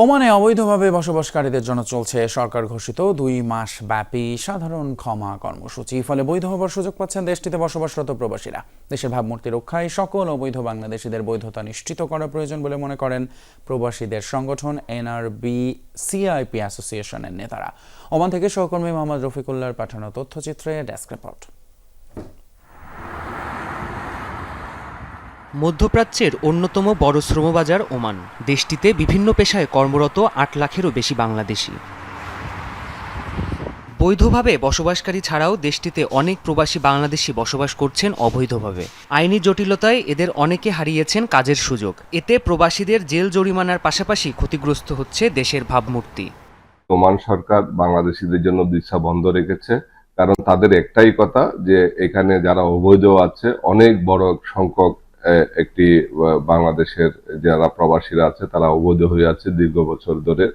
ওমানে অবৈধভাবে বসবাসকারীদের জন্য চলছে সরকার ঘোষিত দুই মাস ব্যাপী সাধারণ ক্ষমা কর্মসূচি। ফলে বৈধ হবার সুযোগ পাচ্ছেন দেশটিতে বসবাসরত প্রবাসীরা। দেশের ভাবমূর্তি রক্ষায় সকল অবৈধ বাংলাদেশিদের বৈধতা নিশ্চিত করা প্রয়োজন বলে মনে করেন প্রবাসীদের সংগঠন এনআরবি সিআইপি অ্যাসোসিয়েশনের নেতারা। ওমান থেকে সহকর্মী মোহাম্মদ রফিকুল্লাহর পাঠানো তথ্যচিত্রে ডেস্ক রিপোর্ট। মধ্যপ্রাচ্যের অন্যতম বড় শ্রমবাজার ওমান। দেশটিতে বিভিন্ন পেশায় কর্মরত আট লাখেরও বেশি বাংলাদেশি। বৈধভাবে বসবাসকারী ছাড়াও দেশটিতে অনেক প্রবাসী বাংলাদেশি বসবাস করছেন অবৈধভাবে। আইনি জটিলতায় এদের অনেকে হারিয়েছেন কাজের সুযোগ। এতে প্রবাসীদের জেল জরিমানার পাশাপাশি ক্ষতিগ্রস্ত হচ্ছে দেশের ভাবমূর্তি। ওমান সরকার বাংলাদেশিদের জন্য দিশা বন্ধ রেখেছে, কারণ তাদের একটাই কথা যে এখানে যারা অবৈধ আছে, অনেক বড় সংখ্যক একটি বাংলাদেশের যারা প্রবাসীরা আছে তারা অবৈধ হয়ে আছে দীর্ঘ বছর ধরে।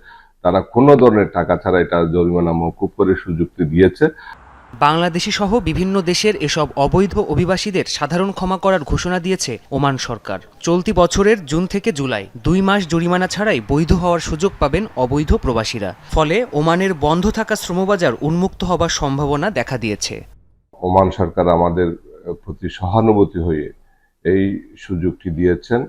তারা কোনো ধরনের টাকা ছাড়া এটা জরিমানা মকুব করে সুযোগটি দিয়েছে। বাংলাদেশি সহ বিভিন্ন দেশের এসব অবৈধ অভিবাসীদের সাধারণ ক্ষমা করার ঘোষণা দিয়েছে ওমান সরকার। চলতি বছরের জুন থেকে জুলাই দুই মাস জরিমানা ছাড়াই বৈধ হওয়ার সুযোগ পাবেন অবৈধ প্রবাসীরা। ফলে ওমানের বন্ধ থাকা শ্রমবাজার উন্মুক্ত হবার সম্ভাবনা দেখা দিয়েছে। ওমান সরকার আমাদের প্রতি সহানুভূতি হয়ে এই সুযোগটি দিয়েছেন।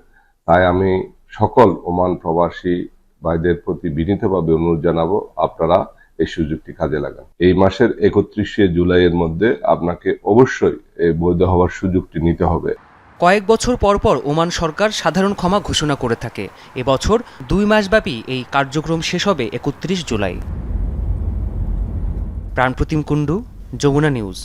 তাই আমি সকল ওমান প্রবাসী ভাইদের প্রতি বিনীতভাবে অনুরোধ জানাব, আপনারা এই সুযোগটি কাজে লাগান। এই মাসের একত্রিশে জুলাইয়ের মধ্যে আপনাকে অবশ্যই এই বৈধ হওয়ার সুযোগটি নিতে হবে। কয়েক বছর পর পর ওমান সরকার সাধারণ ক্ষমা ঘোষণা করে থাকে। এবছর দুই মাসব্যাপী এই কার্যক্রম শেষ হবে একত্রিশ জুলাই। প্রাণপ্রতিম কুণ্ডু, যমুনা নিউজ।